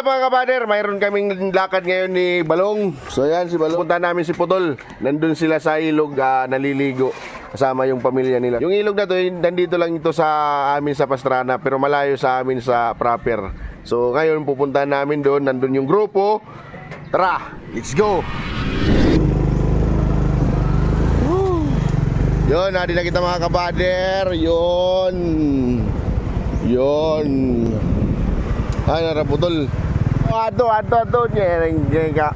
up mga kabader? Mayroon kaming lakad ngayon ni Balong. So yan si Balong. Punta namin si Putol. Nandun sila sa ilog ah, naliligo. Kasama yung pamilya nila. Yung ilog na to, nandito lang ito sa amin sa Pastrana. Pero malayo sa amin sa proper. So ngayon pupunta namin doon. Nandun yung grupo. Tara, let's go! Yun, nadi na kita mga kabader. Yun. Yun. Ay, naraputol. Ato, ato, ato. Nyereng, ka.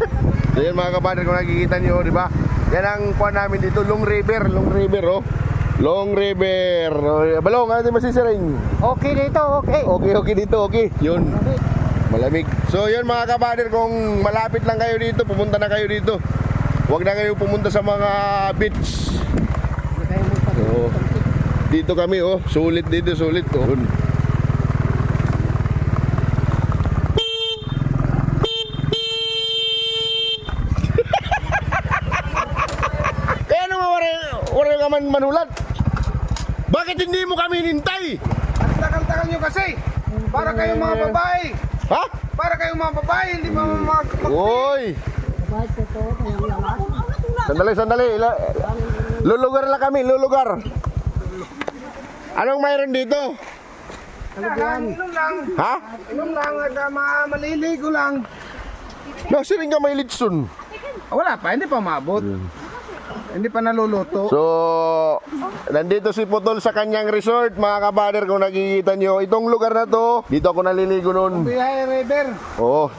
so yun mga kabader, kung nakikita nyo, di ba? Yan ang kuha namin dito, Long River. Long River, oh. Long River. Oh, balong, ano masisiring? Okay dito, okay. Okay, okay dito, okay. Yun. Malamig. So yun mga kabader, kung malapit lang kayo dito, pumunta na kayo dito. Huwag na kayo pumunta sa mga beach. Oo. Dito kami oh, sulit dito, sulit oh. Yun. Kaya naman wala, wala ka man manulat. Bakit hindi mo kami nintay? Ang tagal-tagal nyo kasi. Para kayong mga babae. Ha? Para kayong mga babae, hindi mga... mag- Uy! Sandali, sandali. Lulugar lang kami, lulugar. Anong mayroon dito? Talagang, inom lang. Ha? Inom lang, at uh, ma- maliligo lang. Nasiring ka may litson. Ah, Wala pa, hindi pa maabot. Hindi pa naluluto. So, nandito si Putol sa kanyang resort, mga kabader, kung nakikita nyo. Itong lugar na to, dito ako naliligo noon. Bihay River. Oo.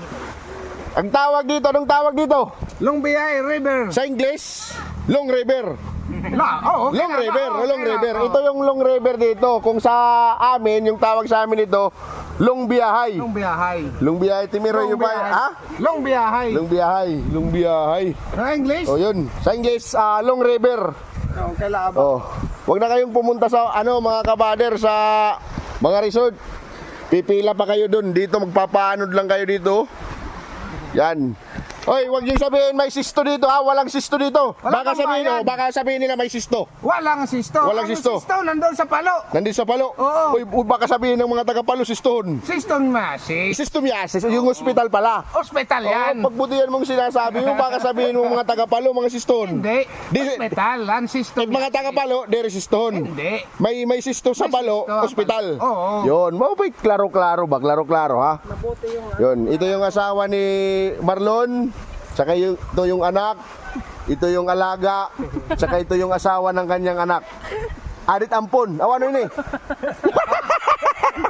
Ang tawag dito, anong tawag dito? Long Bihay River. Sa English, Long River. La, oh, okay Long na, River, oh, Long okay na, River. oh. Ito yung Long River dito. Kung sa amin, yung tawag sa amin ito, Long Biyahay. Long Biyahay. Long Biyahay, timiro yung ba? Ha? Long Biyahay. Long Biyahay, Long Biyahay. Sa English? O yun, sa English, ah, Long River. Oh, kailangan ba? Oh. Huwag na kayong pumunta sa ano mga kabader sa mga resort. Pipila pa kayo doon. Dito magpapaanod lang kayo dito. Yan. Oy, wag niyo sabihin may sisto dito ha. Walang sisto dito. Walang baka sabihin, tambayan. oh, baka sabihin nila may sisto. Walang sisto. Walang Ang sisto. sisto nandun sa palo. Nandito sa palo. Oo. Uy, baka sabihin ng mga taga-palo siston. Siston Masis. Sisto miyasis, yung hospital pala. Hospital yan. Oh, pagbutihan mong sinasabi mo, baka sabihin mo mga taga-palo, mga siston. Hindi. Di- Hospital. Yan, siston. Pag mga taga-palo, dere siston. Hindi. May may sisto sa May palo, sisto. ospital. Oo. Yun, mo klaro-klaro ba? Klaro-klaro ha? Yun, ito yung asawa ni Marlon, saka yung, ito yung anak, ito yung alaga, saka ito yung asawa ng kanyang anak. Adit Ampon. Awan ano yun eh?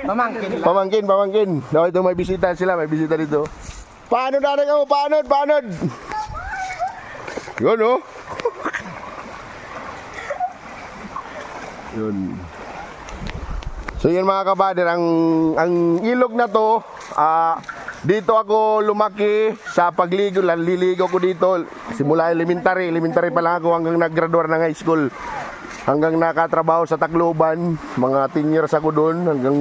Pamangkin. Pamangkin, pamangkin. No, ito may bisita sila, may bisita dito. Paano na mo? Paano? Paano? Yun oh. Yun. So yun mga kabader, ang, ang ilog na to, ah, dito ako lumaki sa pagligo, liligo ko dito. Simula elementary, elementary pa lang ako hanggang nag-graduate ng high school. Hanggang nakatrabaho sa Tacloban, mga 10 years ako doon, hanggang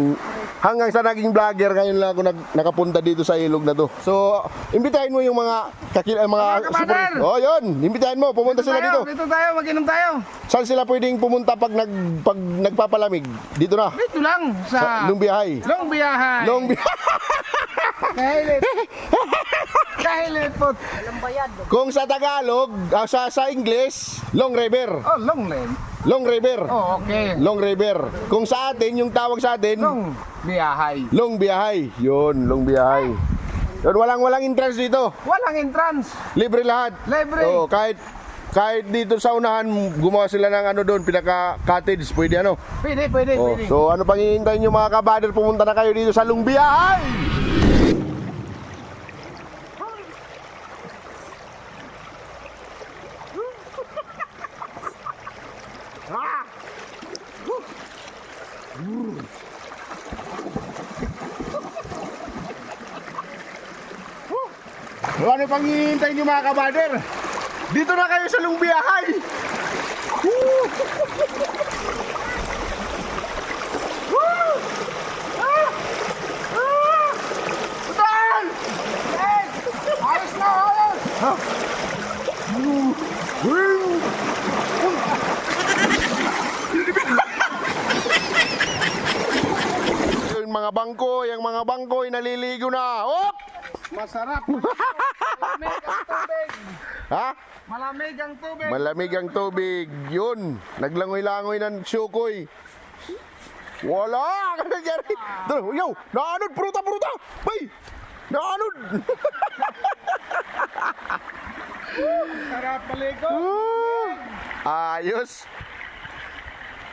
hanggang sa naging vlogger, ngayon lang ako nag, nakapunta dito sa ilog na to. So, imbitahin mo yung mga kakil, mga, Mga kabader! Oh, yun, imbitahin mo, pumunta sila tayo, dito. Dito tayo, mag-inom tayo. Saan sila pwedeng pumunta pag nag pag nagpapalamig? Dito na. Dito lang Sa sa Long Biyahay. Long Biyahay. Long Biyahay. Kahilit. Kahilit po. Kung sa Tagalog, ah, sa sa English, Long River. Oh, long lane. Long River. Oh, okay. Long River. Kung sa atin, yung tawag sa atin, Long Biyahay. Long Biyahay. Yun, Long Biyahay. Yun, walang walang entrance dito. Walang entrance. Libre lahat. Libre. Oo, kahit kahit dito sa unahan, gumawa sila ng ano doon, pinaka cottage, pwede ano. Pwede, pwede, Oh, pwede. so ano pang hihintayin nyo mga kabader, pumunta na kayo dito sa Lumbiyahay! So, ano pang hihintayin nyo mga kabader? Dito na kayo sa Lumbiyahay! Woo! Saan? Yes! Ayos na, ayos! Yung mga mga bangko, yung mga bangko ay naliligo na. Op! Masarap. Malamig ang tubig. Ha? Malamig ang tubig. Malamig ang tubig. Yun. Naglangoy-langoy ng syukoy. Wala! Ano nangyari? Yo! Naanod! Pruta! Pruta! Bay! Naanod! Sarap maligo. Ayos!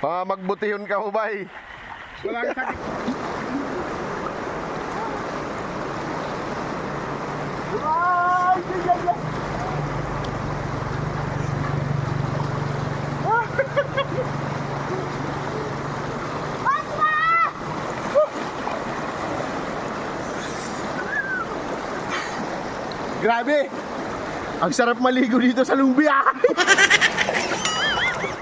Ah, magbutihon ka mo, bay. Walang sakit. Grabe! Ang sarap maligo dito sa Lumbia!